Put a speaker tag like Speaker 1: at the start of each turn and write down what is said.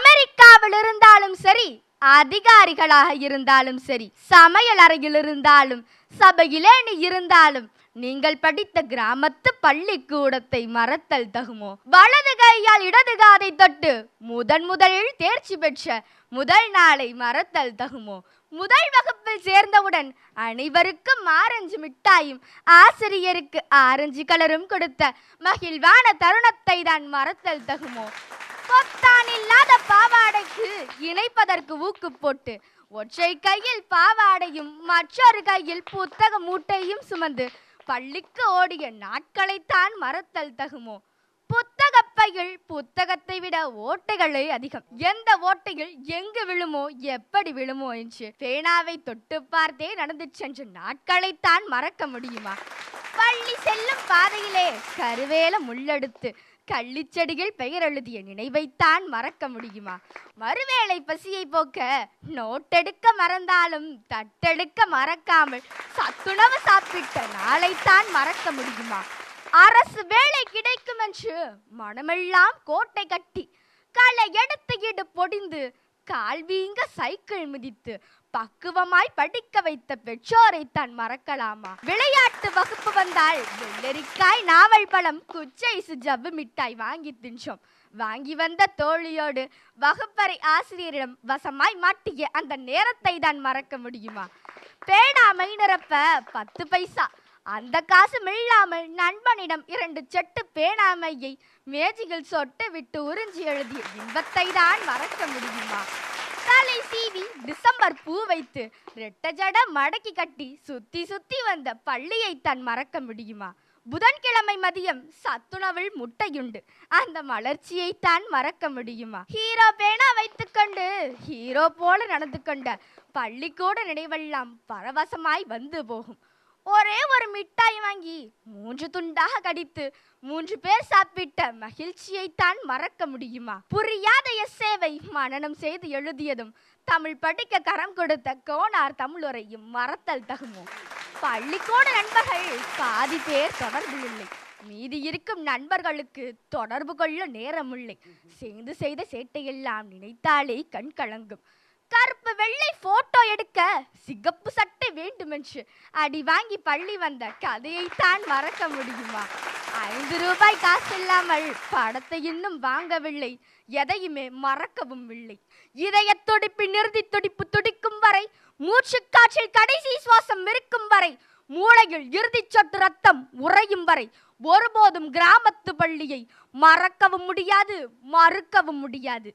Speaker 1: அமெரிக்காவில் இருந்தாலும் சரி அதிகாரிகளாக இருந்தாலும் சரி சமையல் அறையில் இருந்தாலும் சபையிலே நீ இருந்தாலும் நீங்கள் படித்த கிராமத்து பள்ளிக்கூடத்தை மறத்தல் தகுமோ? வலது கையால் இடது காதை தொட்டு முதன் முதலில் தேர்ச்சி பெற்ற முதல் நாளை மறத்தல் தகுமோ? முதல் வகுப்பில் சேர்ந்தவுடன் அனைவருக்கும் ஆரஞ்சு மிட்டாயும் ஆசிரியருக்கு ஆரஞ்சு கலரும் கொடுத்த மகிழ்வான தருணத்தை தான் மறத்தல் தகுமோ? நான் இல்லாத பாவாடைக்கு இணைப்பதற்கு ஊக்கு போட்டு ஒற்றை கையில் பாவாடையும் மற்றொரு கையில் புத்தக மூட்டையும் சுமந்து பள்ளிக்கு ஓடிய நாட்களைத்தான் மறத்தல் தகுமோ? புத்தகப்பையில் புத்தகத்தை விட ஓட்டைகளே அதிகம். எந்த ஓட்டையில் எங்கு விழுமோ எப்படி விழுமோ என்று பேனாவை தொட்டு பார்த்தே நடந்து சென்ற நாட்களைத்தான் மறக்க முடியுமா? பள்ளி செல்லும் பாதையிலே கருவேல முள்ளெடுத்து கள்ளிச்செடிகள் பெயர் எழுதிய நினைவைத்தான் மறக்க முடியுமா? மறுவேளை பசியை போக்க நோட்டெடுக்க மறந்தாலும் தட்டெடுக்க மறக்காமல் சத்துணவு சாப்பிட்ட நாளைத்தான் மறக்க முடியுமா? அரசு வேலை கிடைக்கும் என்று மனமெல்லாம் கோட்டை கட்டி களை எடுத்து இடு பொடிந்து கால் வீங்க சைக்கிள் மிதித்து பக்குவமாய் படிக்க வைத்த பெற்றோரை தான் மறக்கலாமா? விளையாட்டு வகுப்பு வந்தால் வெள்ளரிக்காய் நாவல் பழம் குச்சை ஜவ்வு மிட்டாய் வாங்கி தின்றோம் வாங்கி வந்த தோழியோடு வகுப்பறை ஆசிரியரிடம் வசமாய் மாட்டிய அந்த நேரத்தை தான் மறக்க முடியுமா? பேனா மைனரப்ப பத்து பைசா. அந்த காசு இல்லாமல் நண்பனிடம் இரண்டு செட்டு பேனாமையை மேஜையில் சொட்டு விட்டு உறிஞ்சி எழுதிய இன்பத்தை தான் மறக்க முடியுமா? தலை டிசம்பர் பூ வைத்து ரெட்ட ஜட மடக்கி கட்டி சுத்தி சுத்தி வந்த பள்ளியை தான் மறக்க முடியுமா? புதன்கிழமை மதியம் சத்துணவில் முட்டையுண்டு. அந்த மலர்ச்சியை தான் மறக்க முடியுமா? ஹீரோ பேனா வைத்துக்கொண்டு ஹீரோ போல நடந்து கொண்ட பள்ளிக்கூட நினைவெல்லாம் பரவசமாய் வந்து போகும். ஒரே ஒரு மிட்டாய் வாங்கி மூன்று துண்டாக கடித்து மூன்று பேர் சாப்பிட்ட மகிழ்ச்சியைத்தான் மறக்க முடியுமா? புரியாத எஸ்ஏவை மனனம் செய்து எழுதியதும் தமிழ் படிக்க கரம் கொடுத்த கோனார் தமிழுரையும் மறத்தல் தகுமோ? பள்ளிக்கூட நண்பர்கள் பாதி பேர் தொடர்பு இல்லை. மீதி இருக்கும் நண்பர்களுக்கு தொடர்பு கொள்ள நேரமில்லை. சேர்ந்து செய்த சேட்டையெல்லாம் நினைத்தாலே கண் கலங்கும். கருப்பு வெள்ளை போட்டோ எடுக்க சிகப்பு சட்டை வேண்டுமென்று அடி வாங்கி பள்ளி வந்த கதையைத்தான் மறக்க முடியுமா? ஐந்து ரூபாய் காசு இல்லாமல் படத்தை இன்னும் வாங்கவில்லை. எதையுமே மறக்கவும் இல்லை. இதய துடிப்பு நிறுதி துடிப்பு துடிக்கும் வரை மூச்சு காற்றில் கடைசி சுவாசம் இருக்கும் வரை மூளையில் இறுதிச் சொட்டு ரத்தம் உறையும் வரை ஒருபோதும் கிராமத்து பள்ளியை மறக்கவும் முடியாது மறுக்கவும் முடியாது.